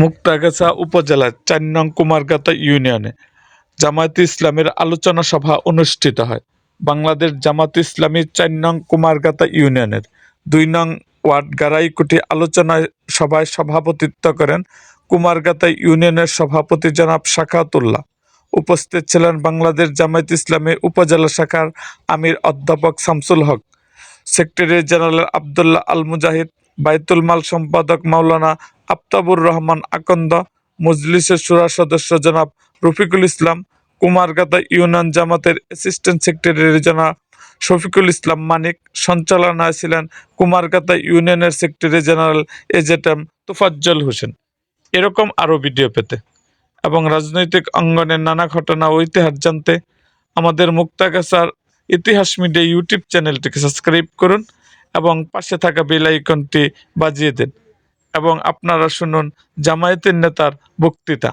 মুক্তাগাছা উপজেলার চার নং কুমারগাতা ইউনিয়নে জামায়াতে ইসলামের আলোচনা সভা অনুষ্ঠিত হয়। বাংলাদেশ জামাত ইসলামী চার নং কুমারগাতা ইউনিয়নের দুই নং ওয়ার্ড গারাইকুটি আলোচনা সভায় সভাপতিত্ব করেন কুমারগাতা ইউনিয়নের সভাপতি জনাব শাখাতুল্লাহ। উপস্থিত ছিলেন বাংলাদেশ জামায়াত ইসলামী উপজেলা শাখার আমির অধ্যাপক শামসুল হক, সেক্রেটারি জেনারেল আবদুল্লাহ আল মুজাহিদ বাইতুল মাল সম্পাদক মাওলানা আফতাবুর রহমান আকন্দ, মজলিসের সুরা সদস্য জনাব রফিকুল ইসলাম কুমারগাতা ইউনিয়ন জামাতের অ্যাসিস্ট্যান্ট সেক্রেটারি জনাব শফিকুল ইসলাম মানিক, সঞ্চালনায় ছিলেন কুমারগাতা ইউনিয়নের সেক্রেটারি জেনারেল এজেটেম তোফাজ্জল হোসেন। এরকম আরও ভিডিও পেতে এবং রাজনৈতিক অঙ্গনের নানা ঘটনা ও ইতিহাস জানতে আমাদের মুক্তাগাছার ইতিহাস মিডিয়া ইউটিউব চ্যানেলটিকে সাবস্ক্রাইব করুন। এবং পাশে থাকা বেল আইকনটি বাজিয়ে দেন এবং আপনারা শুনুন জামায়াতের নেতার বক্তৃতা।